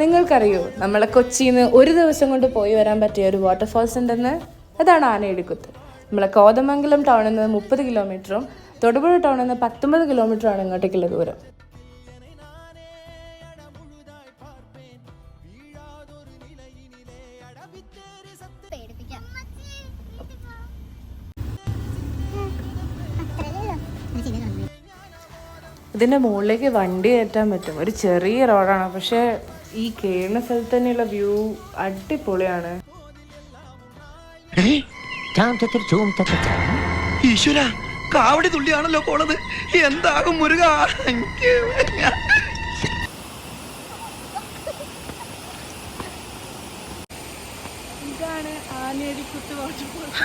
നിങ്ങൾക്കറിയോ നമ്മളെ കൊച്ചിന്ന് ഒരു ദിവസം കൊണ്ട് പോയി വരാൻ പറ്റിയ ഒരു വാട്ടർഫാൾസ് ഉണ്ടെന്ന്? അതാണ് ആനയിടിക്കുത്ത്. നമ്മളെ കോതമംഗലം ടൗണിൽ നിന്ന് മുപ്പത് കിലോമീറ്ററും തൊടുപുഴ ടൗണിൽ നിന്ന് പത്തൊമ്പത് കിലോമീറ്ററാണ് ഇങ്ങോട്ടേക്കുള്ള ദൂരം. ഇതിന്റെ മുകളിലേക്ക് വണ്ടി കയറ്റാൻ പറ്റും. ഒരു ചെറിയ റോഡാണ്. പക്ഷേ ഈ കേരള സ്ഥലത്ത് തന്നെയുള്ള വ്യൂ അടിപൊളിയാണ്. ഈശ്വര കാവടി തുള്ളിയാണല്ലോ പോണത്. എന്താകും മുരുക? എനിക്ക് വാട്ടർഫോൾസ്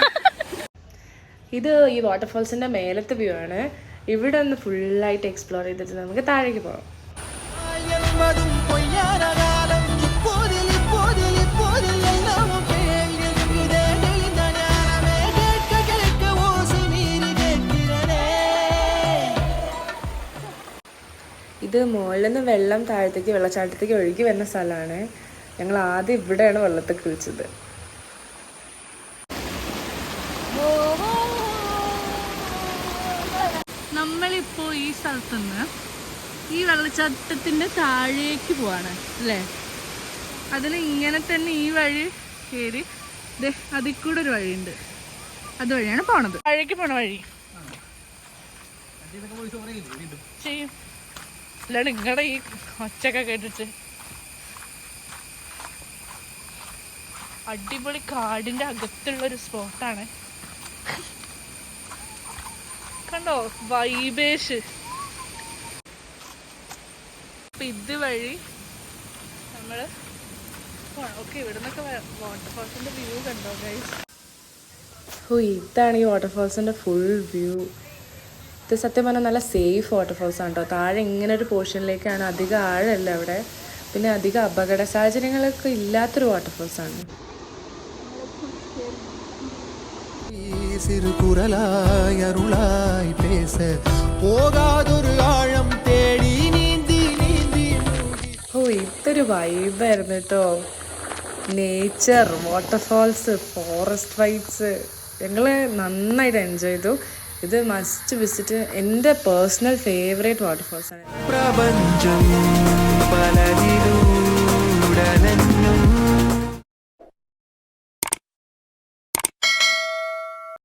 ഇത് ഈ വാട്ടർഫോൾസിന്റെ മേലത്തെ വ്യൂ ആണ്. ഇവിടെ ഒന്ന് ഫുള്ളായിട്ട് എക്സ്പ്ലോർ ചെയ്തിട്ട് നമുക്ക് താഴേക്ക് പോകാം. ഇത് മുകളിൽ നിന്ന് വെള്ളം താഴത്തേക്ക് വെള്ളച്ചാട്ടത്തേക്ക് ഒഴുകി വരുന്ന സ്ഥലമാണ്. ഞങ്ങൾ ആദ്യം ഇവിടെയാണ് വെള്ളത്തിൽ കുളിച്ചത്. നമ്മളിപ്പോൾ ഈ സ്ഥലത്തുനിന്ന് ഈ വെള്ളച്ചാട്ടത്തിന്റെ താഴേക്ക് പോവാണ് അല്ലേ? അതിൽ ഇങ്ങനെ തന്നെ ഈ വഴി കയറി അതിൽ കൂടെ ഒരു വഴിയുണ്ട്. അതുവഴിയാണ് പോണത്. താഴേക്ക് പോണ വഴി. ചെയ്യും. അല്ല നിങ്ങളുടെ ഈ ഒച്ചൊക്കെ കേട്ടിട്ട്. അടിപൊളി കാടിന്റെ അകത്തുള്ള ഒരു സ്പോട്ടാണ്. കണ്ടോ? വൈബേഷ് ഇത് വഴി നമ്മൾ ഓക്കെ ഇവിടെ നിന്നൊക്കെ വാട്ടർഫാൾസിന്റെ വ്യൂ കണ്ടോ ഗൈസ് ഓ ഇതാണ് ഈ വാട്ടർഫോൾസിന്റെ ഫുൾ വ്യൂ ഇത് സത്യം പറഞ്ഞാൽ നല്ല സേഫ് വാട്ടർഫോൾസ് ആണ് കേട്ടോ താഴെ ഇങ്ങനെ ഒരു പോർഷനിലേക്കാണ് അധികം ആഴമല്ല അവിടെ. പിന്നെ അധികം അപകട സാഹചര്യങ്ങളൊക്കെ ഇല്ലാത്തൊരു വാട്ടർഫോൾസ് ആണ്. சிறு മനസ്സ് പോകാതൊരു ആഴം തേടി നീന്തി നീന്തി. ഓ ഇതൊരു വൈബായിരുന്നു കേട്ടോ നേച്ചർ വാട്ടർഫാൾസ് ഫോറസ്റ്റ് വൈബ്സ് ഞങ്ങൾ നന്നായിട്ട് എൻജോയ് ചെയ്തു. ഇത് മസ്റ്റ് വിസിറ്റ് എന്റെ പേഴ്സണൽ ഫേവറേറ്റ് വാട്ടർഫാൾസ് ആണ്. പ്രപഞ്ചം പലതിലും